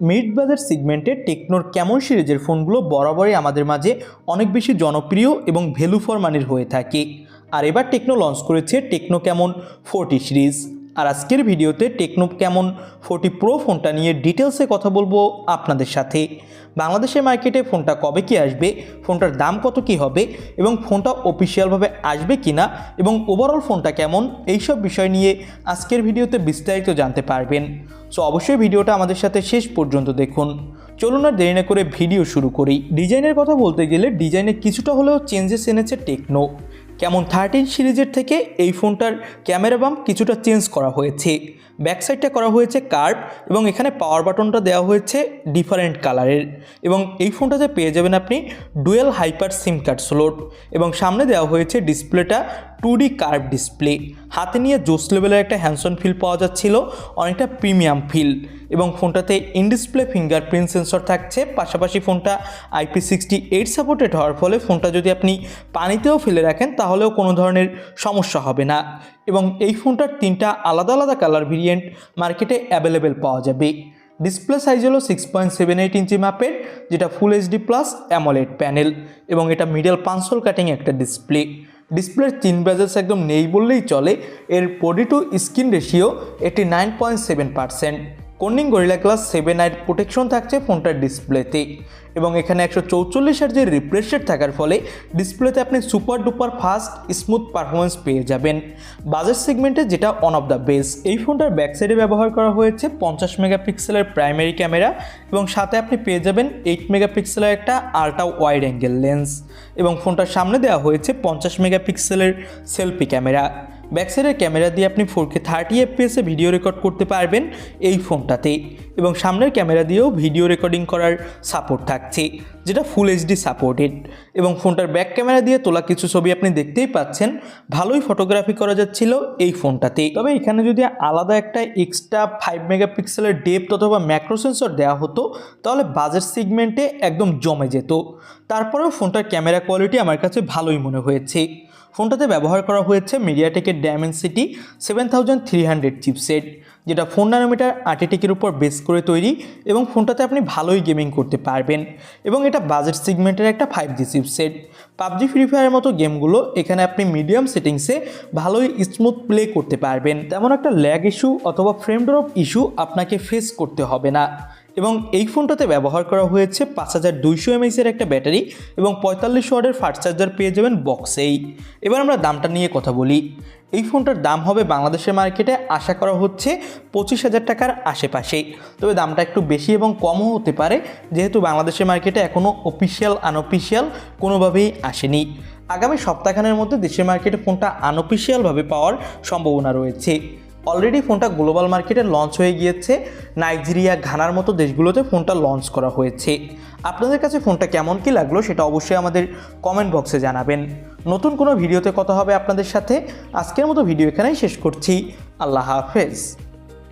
Mid বাজার সিগমেন্টে টেকনোর কেমন সিরিজের ফোনগুলো বরাবরই আমাদের মাঝে অনেক বেশি জনপ্রিয় এবং ভ্যালু ফর মানির হয়ে থাকে। আর এবার টেকনো লঞ্চ করেছে টেকনো কেমন ফোরটি সিরিজ। আর আজকের ভিডিওতে টেকনো কেমন ফোরটি প্রো ফোনটা নিয়ে ডিটেলসে কথা বলব আপনাদের সাথে। বাংলাদেশের মার্কেটে ফোনটা কবে কি আসবে, ফোনটার দাম কত কি হবে এবং ফোনটা অফিসিয়ালভাবে আসবে কি না এবং ওভারঅল ফোনটা কেমন, এইসব বিষয় নিয়ে আজকের ভিডিওতে বিস্তারিত জানতে পারবেন। সো অবশ্যই ভিডিওটা আমাদের সাথে শেষ পর্যন্ত দেখুন। চলুন আর দেরি না করে ভিডিও শুরু করি। ডিজাইনের কথা বলতে গেলে ডিজাইনে কিছুটা হলেও চেঞ্জেস এনেছে টেকনো। কেমন থার্টিন সিরিজের থেকে এই ফোনটার ক্যামেরা বাম কিছুটা চেঞ্জ করা হয়েছে। ব্যাক সাইডটা করা হয়েছে কার্ভ এবং এখানে পাওয়ার বাটনটা দেওয়া হয়েছে ডিফারেন্ট কালারের এবং এই ফোনটাতে পেয়ে যাবেন আপনি dual hyper SIM card slot এবং সামনে দেওয়া হয়েছে ডিসপ্লেটা টু ডি কার্ভ ডিসপ্লে হাতে নিয়ে জোস লেভেলের একটা হ্যান্ডসন ফিল পাওয়া যাচ্ছিল, অনেকটা প্রিমিয়াম ফিল এবং ফোনটাতে ইন ডিসপ্লে ফিঙ্গারপ্রিন্ট সেন্সর থাকছে, পাশাপাশি ফোনটা আইপি সিক্সটি এইট সাপোর্টেড হওয়ার ফলে ফোনটা যদি আপনি পানিতেও ফেলে রাখেন, তাহলেও কোনো ধরনের সমস্যা হবে না। এবং এই ফোনটার তিনটা আলাদা আলাদা কালার ভেরিয়েন্ট মার্কেটে অ্যাভেলেবেল পাওয়া যাবে। ডিসপ্লে সাইজ হলো six point seven eight inch মাপের, যেটা full HD plus AMOLED panel এবং এটা মিডল পাঁচশোল কাটিং একটা ডিসপ্লে ডিসপ্লের তিন ব্যাজেস একদম নেই বললেই চলে, এর বডি টু স্ক্রিন রেশিও এটি nine point seven percent Corning Gorilla Glass seven eight protection থাকছে ফোনটার ডিসপ্লেতে এবং এখানে একশো চৌচল্লিশ হার্জের রিফ্রেশ রেট থাকার ফলে ডিসপ্লেতে আপনি super duper fast smooth performance পেয়ে যাবেন। বাজেট সেগমেন্টে যেটা অন অফ দ্য বেস্ট এই ফোনটার ব্যাক সাইডে ব্যবহার করা হয়েছে পঞ্চাশ মেগাপিক্সেলের প্রাইমারি ক্যামেরা এবং সাথে আপনি পেয়ে যাবেন এইট মেগাপিক্সেলের একটা আল্ট্রা ওয়াইড অ্যাঙ্গেল লেন্স এবং ফোনটার সামনে দেওয়া হয়েছে পঞ্চাশ মেগাপিক্সেলের সেলফি ক্যামেরা ব্যাকসাইডের ক্যামেরা দিয়ে আপনি ফোর কে থার্টি এফপিএসে ভিডিও রেকর্ড করতে পারবেন এই ফোনটাতে এবং সামনের ক্যামেরা দিয়েও ভিডিও রেকর্ডিং করার সাপোর্ট থাকছে, যেটা ফুল এইচডি সাপোর্টেড এবং ফোনটার ব্যাক ক্যামেরা দিয়ে তোলা কিছু ছবি আপনি দেখতেই পাচ্ছেন, ভালোই ফটোগ্রাফি করা যাচ্ছিল এই ফোনটাতে তবে এখানে যদি আলাদা একটা এক্সট্রা ফাইভ মেগাপিক্সেলের ডেপথ অথবা ম্যাক্রো সেন্সর দেওয়া হতো, তাহলে বাজেট সিগমেন্টে একদম জমে যেত। তারপরেও ফোনটার ক্যামেরা কোয়ালিটি আমার কাছে ভালোই মনে হয়েছে। ফোনটাতে ব্যবহার করা হয়েছে মিডিয়াটেকের Dimensity seven thousand three hundred chipset, যেটা ফোন নানোমিটার আর্টিটেকের উপর বেস করে তৈরি এবং ফোনটাতে আপনি ভালোই গেমিং করতে পারবেন। এবং এটা বাজেট সিগমেন্টের একটা five G chipset. PUBG, free ফায়ারের মতো গেমগুলো এখানে আপনি মিডিয়াম সেটিংসে ভালোই স্মুথ প্লে করতে পারবেন। তেমন একটা ল্যাগ ইস্যু অথবা ফ্রেম ড্রপ ইস্যু আপনাকে ফেস করতে হবে না। এবং এই ফোনটাতে ব্যবহার করা হয়েছে পাঁচ হাজার দুইশো এমএইচের একটা ব্যাটারি এবং পঁয়তাল্লিশ ওয়ার্ডের ফাস্ট চার্জার পেয়ে যাবেন বক্সেই এবার আমরা দামটা নিয়ে কথা বলি। এই ফোনটার দাম হবে বাংলাদেশের মার্কেটে আশা করা হচ্ছে পঁচিশ হাজার টাকার আশেপাশে। তবে দামটা একটু বেশি এবং কমও হতে পারে, যেহেতু বাংলাদেশের মার্কেটে এখনও অফিসিয়াল, আনঅফিসিয়াল কোনোভাবেই আসেনি। আগামী সপ্তাহখানের মধ্যে দেশের মার্কেটে ফোনটা আনঅফিসিয়ালভাবে পাওয়ার সম্ভাবনা রয়েছে। অলরেডি ফোনটা গ্লোবাল মার্কেটে লঞ্চ হয়ে গিয়েছে। নাইজেরিয়া, ঘানার মতো দেশগুলোতে ফোনটা লঞ্চ করা হয়েছে। আপনাদের কাছে ফোনটা কেমন কি লাগল সেটা অবশ্যই আমাদের কমেন্ট বক্সে জানাবেন। নতুন কোনো ভিডিওতে কথা হবে আপনাদের সাথে। আজকের মতো ভিডিও এখানেই শেষ করছি। আল্লাহ হাফেজ।